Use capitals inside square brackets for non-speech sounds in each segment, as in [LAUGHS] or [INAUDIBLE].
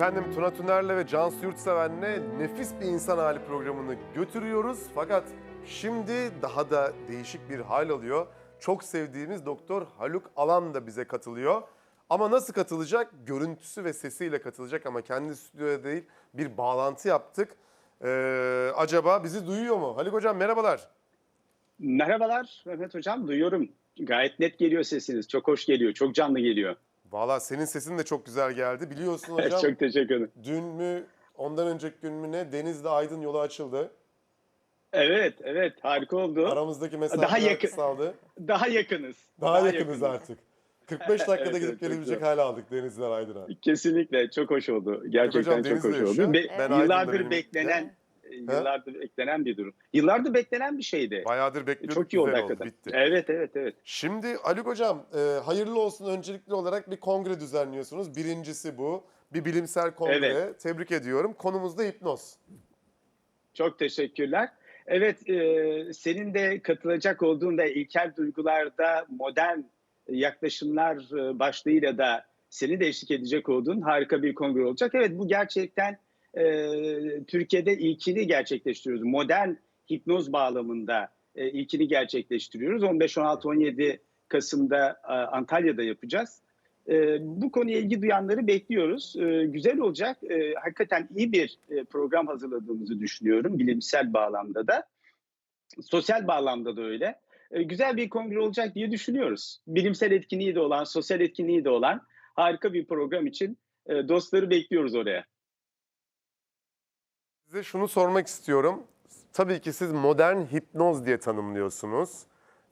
Efendim Tuna Tüner'le ve Cansu Yurtseven'le nefis bir insan hali programını götürüyoruz. Fakat şimdi daha da değişik bir hal alıyor. Çok sevdiğimiz Doktor Haluk Alan da bize katılıyor. Ama nasıl katılacak? Görüntüsü ve sesiyle katılacak ama kendi stüdyoda değil bir bağlantı yaptık. Ee, acaba bizi duyuyor mu? Haluk Hocam merhabalar. Merhabalar Mehmet Hocam, duyuyorum. Gayet net geliyor sesiniz, çok hoş geliyor, çok canlı geliyor. Valla senin sesin de çok güzel geldi. Biliyorsun [LAUGHS] hocam çok teşekkür ederim. dün mü ondan önceki gün mü ne Denizli Aydın yolu açıldı. Evet, evet, harika oldu. Aramızdaki mesafe Daha yakın. kısaldı. Daha yakınız. Daha, yakınız artık. 45 dakikada [LAUGHS] Evet, gidip gelebilecek hale aldık Denizli'den Aydın'a. Kesinlikle çok hoş oldu. Gerçekten Hocam çok hoş oldu. Be- Ben yıllardır beklenen, yıllardır beklenen bir durum. Yıllardır beklenen bir şeydi. Bayağıdır bekliyorduk. Çok iyi oldu hakikaten. Bitti. Evet, evet, evet. Şimdi Haluk Hocam e, hayırlı olsun öncelikli olarak bir kongre düzenliyorsunuz. Birincisi bu. Bir bilimsel kongre. Evet. Tebrik ediyorum. Konumuz da hipnoz. Çok teşekkürler. Evet, e, senin de katılacak olduğun da ilkel duygularda modern yaklaşımlar e, başlığıyla da seni de eşlik edecek olduğun harika bir kongre olacak. Evet, bu gerçekten e, Türkiye'de ilkini gerçekleştiriyoruz. Modern hipnoz bağlamında e, ilkini gerçekleştiriyoruz. 15, 16, 17 Kasım'da e, Antalya'da yapacağız. E, bu konuya ilgi duyanları bekliyoruz. E, güzel olacak. E, hakikaten iyi bir e, program hazırladığımızı düşünüyorum bilimsel bağlamda da. Sosyal bağlamda da öyle. E, güzel bir kongre olacak diye düşünüyoruz. Bilimsel etkinliği de olan, sosyal etkinliği de olan harika bir program için e, dostları bekliyoruz oraya. Size şunu sormak istiyorum. Tabii ki siz modern hipnoz diye tanımlıyorsunuz.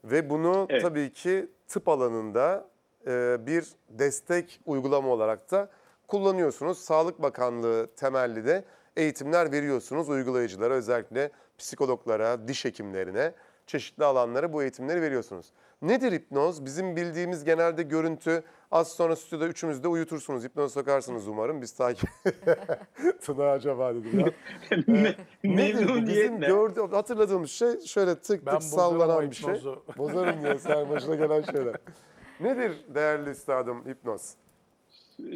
Ve bunu Evet. tabii ki tıp alanında e, bir destek uygulama olarak da kullanıyorsunuz. Sağlık Bakanlığı temelli de eğitimler veriyorsunuz uygulayıcılara, özellikle psikologlara, diş hekimlerine, çeşitli alanlara bu eğitimleri veriyorsunuz. Nedir hipnoz? Bizim bildiğimiz genelde görüntü. Az sonra stüdyoda üçümüz de uyutursunuz. Hipnoz sokarsınız umarım. Biz takip... [LAUGHS] Tuna acaba dedim ya. Me- Nedir? Bizim gördüğüm, hatırladığımız şey şöyle tık Ben tık sallanan bir şey. [LAUGHS] Bozarım diyor sen başına gelen şeyler. Nedir değerli üstadım hipnoz?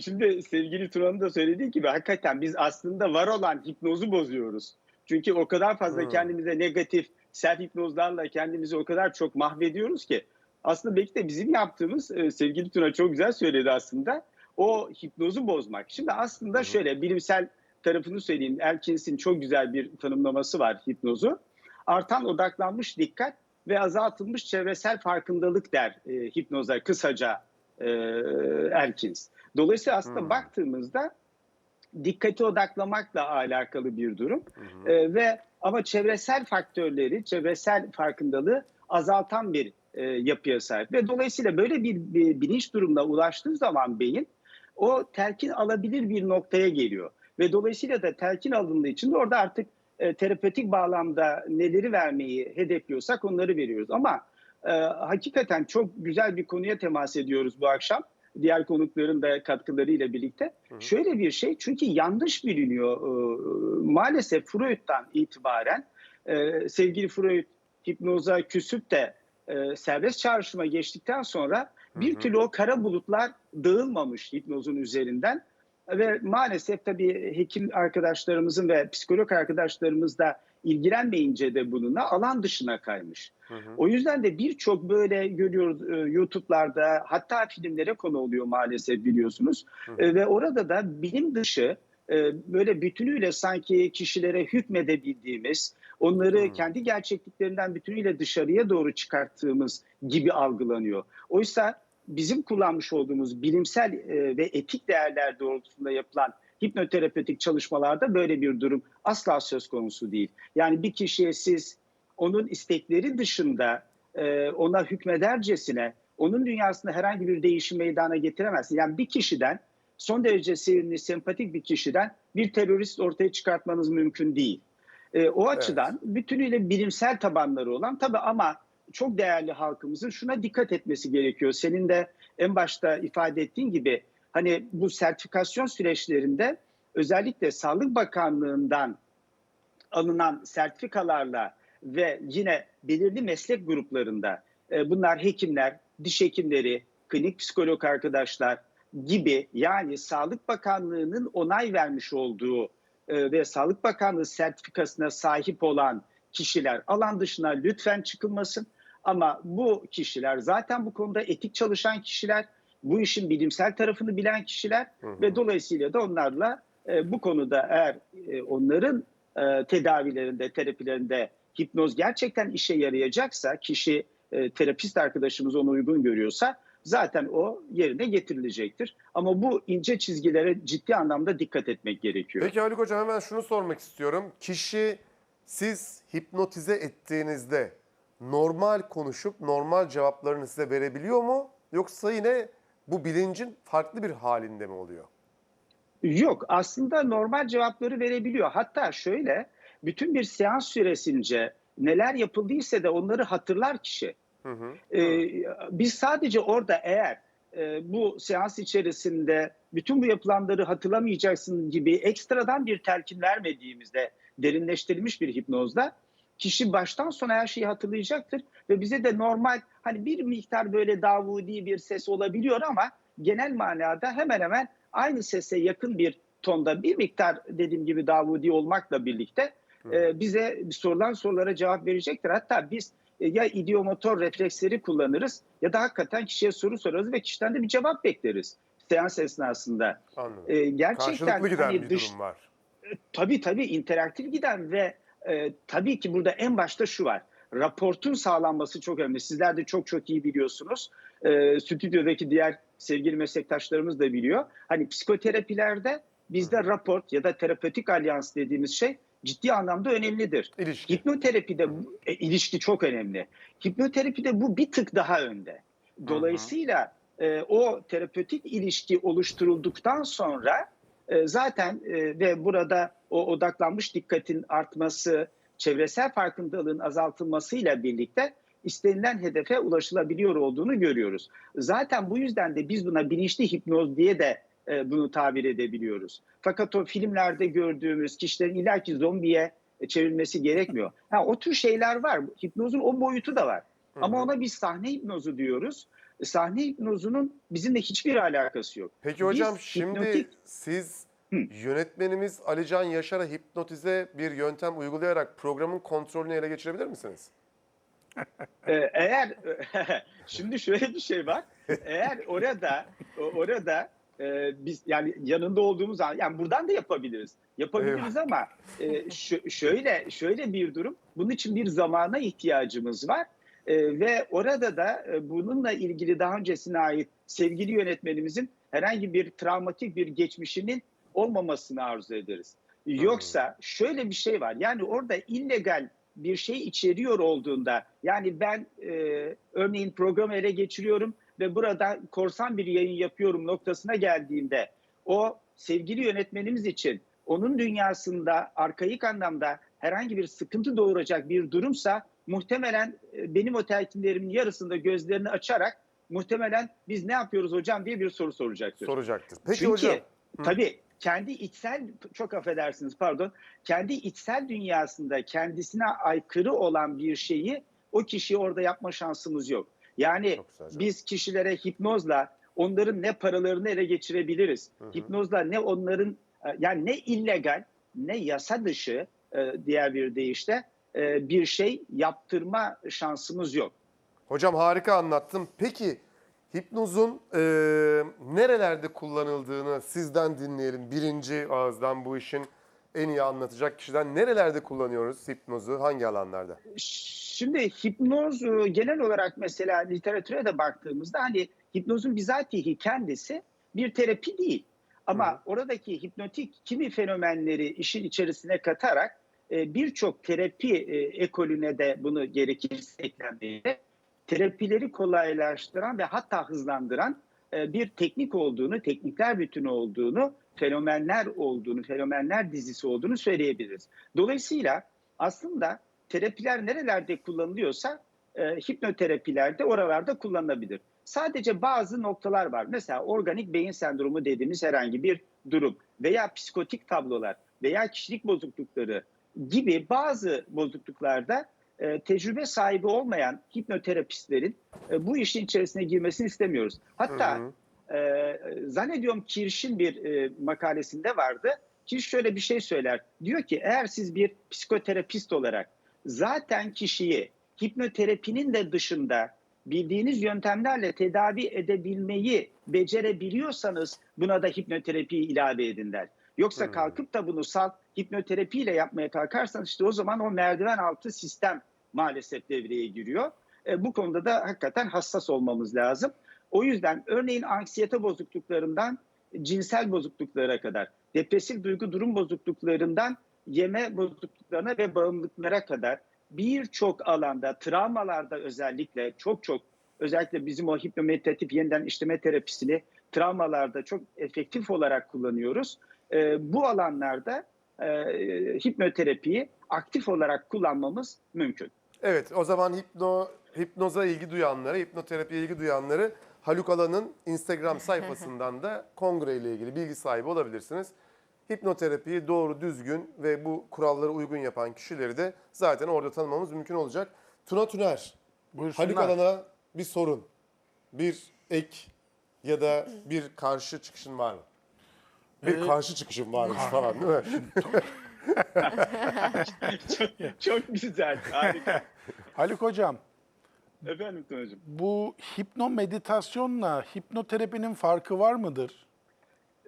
Şimdi sevgili Turan'ın da söylediği gibi hakikaten biz aslında var olan hipnozu bozuyoruz. Çünkü o kadar fazla Hmm. kendimize negatif self hipnozlarla kendimizi o kadar çok mahvediyoruz ki aslında belki de bizim yaptığımız e, sevgili Tuna çok güzel söyledi aslında o hipnozu bozmak. Şimdi aslında şöyle bilimsel tarafını söyleyeyim. Elkins'in çok güzel bir tanımlaması var hipnozu. Artan odaklanmış dikkat ve azaltılmış çevresel farkındalık der e, hipnoza kısaca e, Elkins. Dolayısıyla aslında Hmm. baktığımızda dikkati odaklamakla alakalı bir durum Hı hı. E, ve ama çevresel faktörleri, çevresel farkındalığı azaltan bir e, yapıya sahip. Ve dolayısıyla böyle bir, bir bilinç durumuna ulaştığı zaman beyin o telkin alabilir bir noktaya geliyor. Ve dolayısıyla da telkin alındığı için de orada artık e, terapötik bağlamda neleri vermeyi hedefliyorsak onları veriyoruz. Ama e, hakikaten çok güzel bir konuya temas ediyoruz bu akşam diğer konukların da katkılarıyla birlikte. Hı hı. Şöyle bir şey çünkü yanlış biliniyor. Ee, Maalesef Freud'dan itibaren e, sevgili Freud hipnoza küsüp de e, serbest çağrışıma geçtikten sonra bir türlü o kara bulutlar dağılmamış hipnozun üzerinden. Ve maalesef tabii hekim arkadaşlarımızın ve psikolog arkadaşlarımız da ilgilenmeyince de bununla alan dışına kaymış. Hı hı. O yüzden de birçok böyle görüyoruz e, YouTube'larda hatta filmlere konu oluyor maalesef biliyorsunuz. Hı hı. E, ve orada da bilim dışı e, böyle bütünüyle sanki kişilere hükmedebildiğimiz, onları Hı. kendi gerçekliklerinden bütünüyle dışarıya doğru çıkarttığımız gibi algılanıyor. Oysa bizim kullanmış olduğumuz bilimsel e, ve etik değerler doğrultusunda yapılan hipnoterapötik çalışmalarda böyle bir durum asla söz konusu değil. Yani bir kişiye siz onun istekleri dışında e, ona hükmedercesine onun dünyasında herhangi bir değişim meydana getiremezsiniz. Yani bir kişiden son derece sevimli, sempatik bir kişiden bir terörist ortaya çıkartmanız mümkün değil. E, o açıdan bütünüyle bilimsel tabanları olan tabii ama çok değerli halkımızın şuna dikkat etmesi gerekiyor. Senin de en başta ifade ettiğin gibi hani bu sertifikasyon süreçlerinde özellikle Sağlık Bakanlığı'ndan alınan sertifikalarla ve yine belirli meslek gruplarında e, bunlar hekimler, diş hekimleri, klinik psikolog arkadaşlar, gibi yani Sağlık Bakanlığı'nın onay vermiş olduğu e, ve Sağlık Bakanlığı sertifikasına sahip olan kişiler alan dışına lütfen çıkılmasın. Ama bu kişiler zaten bu konuda etik çalışan kişiler, bu işin bilimsel tarafını bilen kişiler Hı hı. ve dolayısıyla da onlarla e, bu konuda eğer e, onların e, tedavilerinde, terapilerinde hipnoz gerçekten işe yarayacaksa, kişi e, terapist arkadaşımız onu uygun görüyorsa zaten o yerine getirilecektir. Ama bu ince çizgilere ciddi anlamda dikkat etmek gerekiyor. Peki Haluk Hocam hemen şunu sormak istiyorum. Kişi siz hipnotize ettiğinizde normal konuşup normal cevaplarını size verebiliyor mu? Yoksa yine bu bilincin farklı bir halinde mi oluyor? Yok aslında normal cevapları verebiliyor. Hatta şöyle bütün bir seans süresince neler yapıldıysa da onları hatırlar kişi. Hı hı. Ee, biz sadece orada eğer e, bu seans içerisinde bütün bu yapılanları hatırlamayacaksın gibi ekstradan bir telkin vermediğimizde derinleştirilmiş bir hipnozda kişi baştan sona her şeyi hatırlayacaktır ve bize de normal hani bir miktar böyle davudi bir ses olabiliyor ama genel manada hemen hemen aynı sese yakın bir tonda bir miktar dediğim gibi davudi olmakla birlikte e, bize sorulan sorulara cevap verecektir. Hatta biz e, ya idiomotor refleksleri kullanırız ya da hakikaten kişiye soru sorarız ve kişiden de bir cevap bekleriz seans esnasında. Anladım. E, gerçekten Karşılıklı giden hani bir dış, durum var. tabii tabii interaktif giden ve e, tabii ki burada en başta şu var. Raportun sağlanması çok önemli. Sizler de çok çok iyi biliyorsunuz. E, stüdyodaki diğer sevgili meslektaşlarımız da biliyor. Hani psikoterapilerde bizde raport ya da terapötik alyans dediğimiz şey ciddi anlamda önemlidir. İlişki. Hipnoterapide e, ilişki çok önemli. Hipnoterapide bu bir tık daha önde. Dolayısıyla e, o terapötik ilişki oluşturulduktan sonra e, zaten e, ve burada o odaklanmış dikkatin artması, çevresel farkındalığın azaltılmasıyla birlikte istenilen hedefe ulaşılabiliyor olduğunu görüyoruz. Zaten bu yüzden de biz buna bilinçli hipnoz diye de e, bunu tabir edebiliyoruz. Fakat o filmlerde gördüğümüz kişilerin illaki zombiye e, çevrilmesi gerekmiyor. Ha, o tür şeyler var. Hipnozun o boyutu da var. Ama ona biz sahne hipnozu diyoruz. E, Sahne hipnozunun bizimle hiçbir alakası yok. Peki hocam Biz şimdi hipnotik- siz Hı. yönetmenimiz Alican Yaşar'a hipnotize bir yöntem uygulayarak programın kontrolünü ele geçirebilir misiniz? [LAUGHS] Ee, eğer [LAUGHS] şimdi şöyle bir şey var. Eğer orada orada e, biz yani yanında olduğumuz zaman yani buradan da yapabiliriz. Yapabiliriz ama e, şö- şöyle şöyle bir durum. Bunun için bir zamana ihtiyacımız var. E, ve orada da e, bununla ilgili daha öncesine ait sevgili yönetmenimizin herhangi bir travmatik bir geçmişinin olmamasını arzu ederiz. Yoksa şöyle bir şey var. Yani orada illegal bir şey içeriyor olduğunda yani ben e, örneğin programı ele geçiriyorum ve burada korsan bir yayın yapıyorum noktasına geldiğinde o sevgili yönetmenimiz için onun dünyasında arkaik anlamda herhangi bir sıkıntı doğuracak bir durumsa muhtemelen e, benim o telkinlerimin yarısında gözlerini açarak muhtemelen biz ne yapıyoruz hocam diye bir soru soracaktır. Soracaktır. Peki Çünkü hocam. Hı. tabii kendi içsel çok affedersiniz pardon kendi içsel dünyasında kendisine aykırı olan bir şeyi o kişiye orada yapma şansımız yok. Yani biz kişilere hipnozla onların ne paralarını ele geçirebiliriz. Hı hı. Hipnozla ne onların e, yani ne illegal ne yasa dışı e, diğer bir deyişle e, bir şey yaptırma şansımız yok. Hocam harika anlattın. Peki hipnozun e, nerelerde kullanıldığını sizden dinleyelim. Birinci ağızdan bu işin en iyi anlatacak kişiden nerelerde kullanıyoruz hipnozu? Hangi alanlarda? Şimdi hipnoz genel olarak mesela literatüre de baktığımızda hani hipnozun bizatihi kendisi bir terapi değil. Ama Hı. oradaki hipnotik kimi fenomenleri işin içerisine katarak birçok terapi ekolüne de bunu gerekirse eklenmeyle terapileri kolaylaştıran ve hatta hızlandıran e, bir teknik olduğunu, teknikler bütünü olduğunu, fenomenler olduğunu, fenomenler dizisi olduğunu söyleyebiliriz. Dolayısıyla aslında terapiler nerelerde kullanılıyorsa e, hipnoterapilerde oralarda kullanılabilir. Sadece bazı noktalar var. Mesela organik beyin sendromu dediğimiz herhangi bir durum veya psikotik tablolar veya kişilik bozuklukları gibi bazı bozukluklarda e, tecrübe sahibi olmayan hipnoterapistlerin e, bu işin içerisine girmesini istemiyoruz. Hatta Hı hı. e, zannediyorum Kirsch'in bir e, makalesinde vardı. Kirsch şöyle bir şey söyler. Diyor ki eğer siz bir psikoterapist olarak zaten kişiyi hipnoterapinin de dışında bildiğiniz yöntemlerle tedavi edebilmeyi becerebiliyorsanız buna da hipnoterapiyi ilave edin der. Yoksa Hmm. kalkıp da bunu salt hipnoterapiyle yapmaya kalkarsanız işte o zaman o merdiven altı sistem maalesef devreye giriyor. E, bu konuda da hakikaten hassas olmamız lazım. O yüzden örneğin anksiyete bozukluklarından cinsel bozukluklara kadar, depresif duygu durum bozukluklarından yeme bozukluklarına ve bağımlılıklara kadar birçok alanda, travmalarda özellikle çok çok özellikle bizim o hipnomeditatif yeniden işleme terapisini travmalarda çok efektif olarak kullanıyoruz. Ee, bu alanlarda e, hipnoterapiyi aktif olarak kullanmamız mümkün. Evet o zaman hipno, hipnoza ilgi duyanları, hipnoterapiye ilgi duyanları Haluk Alan'ın Instagram [LAUGHS] sayfasından da kongre ile ilgili bilgi sahibi olabilirsiniz. Hipnoterapiyi doğru, düzgün ve bu kurallara uygun yapan kişileri de zaten orada tanımamız mümkün olacak. Tuna Tüner, Buyursunlar. Haluk Alan'a bir sorun, bir ek ya da bir karşı çıkışın var mı? Bir Ee, karşı çıkışın varmış falan değil mi? [LAUGHS] çok, çok güzel, harika. Haluk Hocam, Efendim Tunacığım. bu hipno meditasyonla hipnoterapinin farkı var mıdır?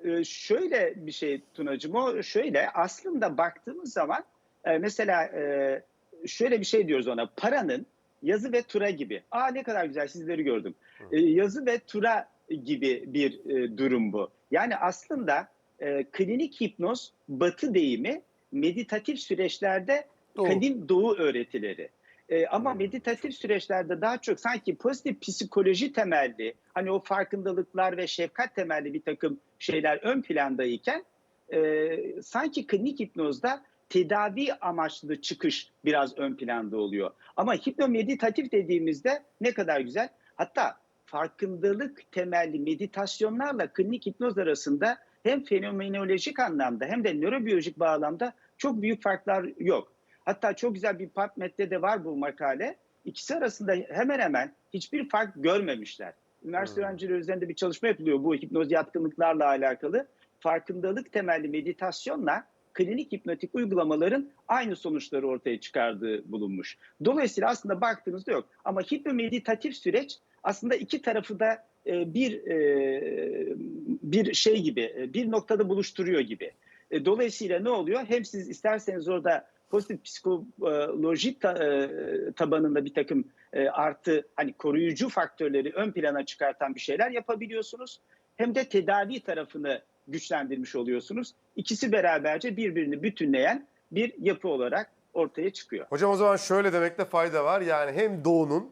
Ee, şöyle bir şey Tunacığım o şöyle aslında baktığımız zaman e, mesela e, şöyle bir şey diyoruz ona paranın yazı ve tura gibi. Aa ne kadar güzel sizleri gördüm. E, yazı ve tura gibi bir e, durum bu. Yani aslında e, klinik hipnoz batı deyimi meditatif süreçlerde Doğru. kadim doğu öğretileri. E, ama meditatif süreçlerde daha çok sanki pozitif psikoloji temelli, hani o farkındalıklar ve şefkat temelli bir takım şeyler ön plandayken e, sanki klinik hipnozda tedavi amaçlı çıkış biraz ön planda oluyor. Ama hipnomeditatif dediğimizde ne kadar güzel. Hatta farkındalık temelli meditasyonlarla klinik hipnoz arasında hem fenomenolojik anlamda hem de nörobiyolojik bağlamda çok büyük farklar yok. Hatta çok güzel bir PubMed'de de var bu makale. İkisi arasında hemen hemen hiçbir fark görmemişler. Üniversite Hmm. öğrencileri üzerinde bir çalışma yapılıyor bu hipnoz yatkınlıklarla alakalı. Farkındalık temelli meditasyonla klinik hipnotik uygulamaların aynı sonuçları ortaya çıkardığı bulunmuş. Dolayısıyla aslında baktığınızda yok. Ama hipnomeditatif süreç aslında iki tarafı da bir e, bir şey gibi, e, bir noktada buluşturuyor gibi. E, Dolayısıyla ne oluyor? Hem siz isterseniz orada pozitif e, tabanında bir takım e, artı hani koruyucu faktörleri ön plana çıkartan bir şeyler yapabiliyorsunuz. Hem de tedavi tarafını güçlendirmiş oluyorsunuz. İkisi beraberce birbirini bütünleyen bir yapı olarak ortaya çıkıyor. Hocam o zaman şöyle demekte fayda var. Yani hem doğunun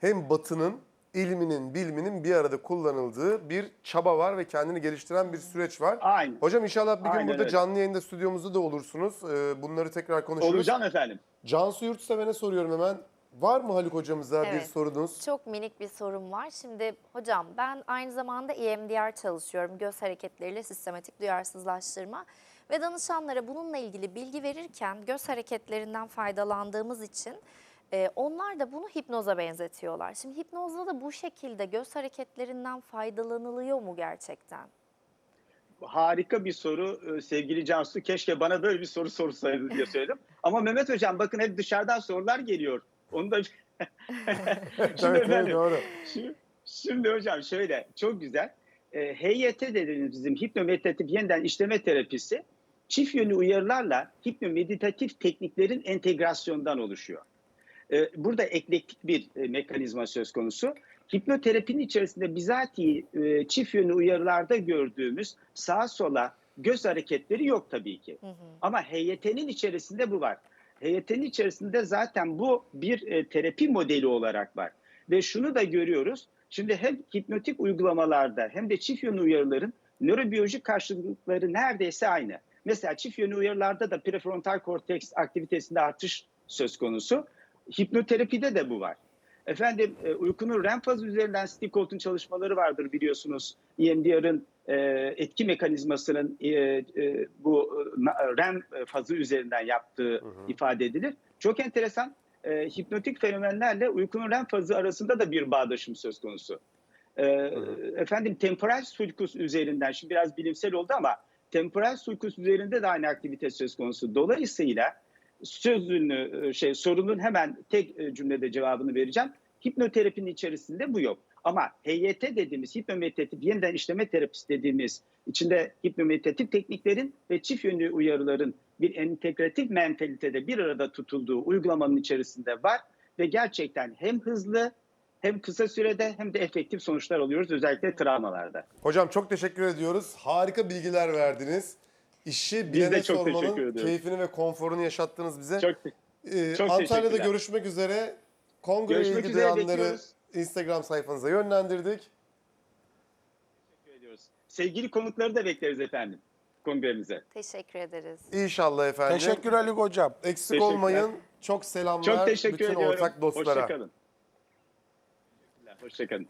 hem batının ilminin, biliminin bir arada kullanıldığı bir çaba var ve kendini geliştiren bir süreç var. Aynı. Hocam inşallah bir gün Aynen burada öyle. canlı yayında stüdyomuzda da olursunuz. Ee, Bunları tekrar konuşuruz. Olacağım efendim. Cansu Yurtseven'e soruyorum hemen. Var mı Haluk hocamıza bir Evet. sorunuz? Çok minik bir sorum var. Şimdi hocam ben aynı zamanda EMDR çalışıyorum. Göz hareketleriyle sistematik duyarsızlaştırma. Ve danışanlara bununla ilgili bilgi verirken göz hareketlerinden faydalandığımız için e, onlar da bunu hipnoza benzetiyorlar. Şimdi hipnozda da bu şekilde göz hareketlerinden faydalanılıyor mu gerçekten? Harika bir soru Ee, sevgili Cansu. Keşke bana böyle bir soru sorsaydı diye söyledim. [LAUGHS] Ama Mehmet Hocam bakın hep dışarıdan sorular geliyor. Onu da [LAUGHS] Şimdi efendim, doğru. Şimdi, şimdi hocam şöyle çok güzel. E, HYT dediğimiz bizim hipnomeditatif yeniden işleme terapisi çift yönlü uyarılarla hipnomeditatif tekniklerin entegrasyondan oluşuyor. E, burada eklektik bir e, mekanizma söz konusu. Hipnoterapinin içerisinde bizatihi e, çift yönlü uyarılarda gördüğümüz sağa sola göz hareketleri yok tabii ki. Hı hı. Ama HYT'nin içerisinde bu var. HYT'nin içerisinde zaten bu bir e, terapi modeli olarak var. Ve şunu da görüyoruz. Şimdi hem hipnotik uygulamalarda hem de çift yönlü uyarıların nörobiyolojik karşılıkları neredeyse aynı. Mesela çift yönlü uyarılarda da prefrontal korteks aktivitesinde artış söz konusu. Hipnoterapide de bu var. Efendim e, uykunun REM fazı üzerinden Stickolt'un çalışmaları vardır biliyorsunuz. EMDR'ın e, etki mekanizmasının e, e, bu REM fazı üzerinden yaptığı Hı hı. ifade edilir. Çok enteresan. E, hipnotik fenomenlerle uykunun REM fazı arasında da bir bağdaşım söz konusu. Efendim temporal sulcus üzerinden şimdi biraz bilimsel oldu ama temporal sulcus üzerinde de aynı aktivite söz konusu. Dolayısıyla sözünü e, şey sorunun hemen tek e, cümlede cevabını vereceğim. Hipnoterapinin içerisinde bu yok. Ama HYT dediğimiz hipnomeditatif yeniden işleme terapisi dediğimiz içinde hipnomeditatif tekniklerin ve çift yönlü uyarıların bir entegratif mentalitede bir arada tutulduğu uygulamanın içerisinde var ve gerçekten hem hızlı hem kısa sürede hem de efektif sonuçlar alıyoruz özellikle travmalarda. Hocam çok teşekkür ediyoruz. Harika bilgiler verdiniz. İşi bilene sormanın teşekkür ediyoruz. keyfini ve konforunu yaşattınız bize. Çok Ee, çok Antalya'da görüşmek üzere. Kongre Görüşmek ilgi üzere, duyanları. Instagram sayfanıza yönlendirdik. teşekkür ediyoruz. Sevgili konukları da bekleriz efendim kongremize. Teşekkür ederiz. İnşallah efendim. Teşekkür Ali Hocam. Eksik olmayın. Çok selamlar Çok teşekkür bütün ediyorum. ortak dostlara. Hoşçakalın. Hoşçakalın.